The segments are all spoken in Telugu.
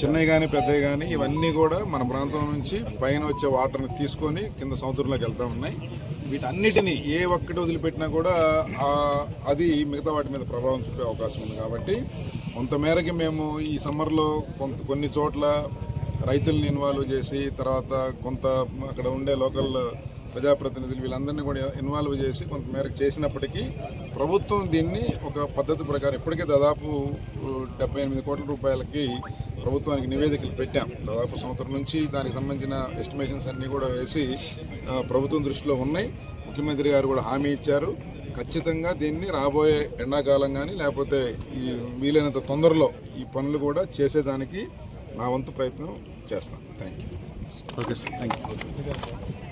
చిన్నవి కానీ పెద్దవి కానీ ఇవన్నీ కూడా మన ప్రాంతం నుంచి పైన వచ్చే వాటర్ని తీసుకొని కింద సముద్రంలోకి వెళ్తూ ఉన్నాయి. వీటన్నిటిని ఏ ఒక్కటి వదిలిపెట్టినా కూడా అది మిగతా వాటి మీద ప్రభావం చూపే అవకాశం ఉంది కాబట్టి కొంత మేరకి మేము ఈ సమ్మర్లో కొంత కొన్ని చోట్ల రైతుల్ని ఇన్వాల్వ్ చేసి తర్వాత కొంత అక్కడ ఉండే లోకల్ ప్రజాప్రతినిధులు వీళ్ళందరినీ కూడా ఇన్వాల్వ్ చేసి కొంత మేరకు చేసినప్పటికీ ప్రభుత్వం దీన్ని ఒక పద్ధతి ప్రకారం ఇప్పటికే దాదాపు డెబ్బై ఎనిమిది కోట్ల రూపాయలకి ప్రభుత్వానికి నివేదికలు పెట్టాం. దాదాపు సంవత్సరం నుంచి దానికి సంబంధించిన ఎస్టిమేషన్స్ అన్నీ కూడా వేసి ప్రభుత్వం దృష్టిలో ఉన్నాయి. ముఖ్యమంత్రి గారు కూడా హామీ ఇచ్చారు. ఖచ్చితంగా దీన్ని రాబోయే ఎండాకాలం కానీ లేకపోతే ఈ వీలైనంత తొందరలో ఈ పనులు కూడా చేసేదానికి నా వంతు ప్రయత్నం చేస్తాను thank you okay sir thank you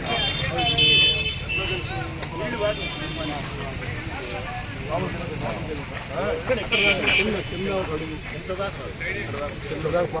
ఎంత దాకా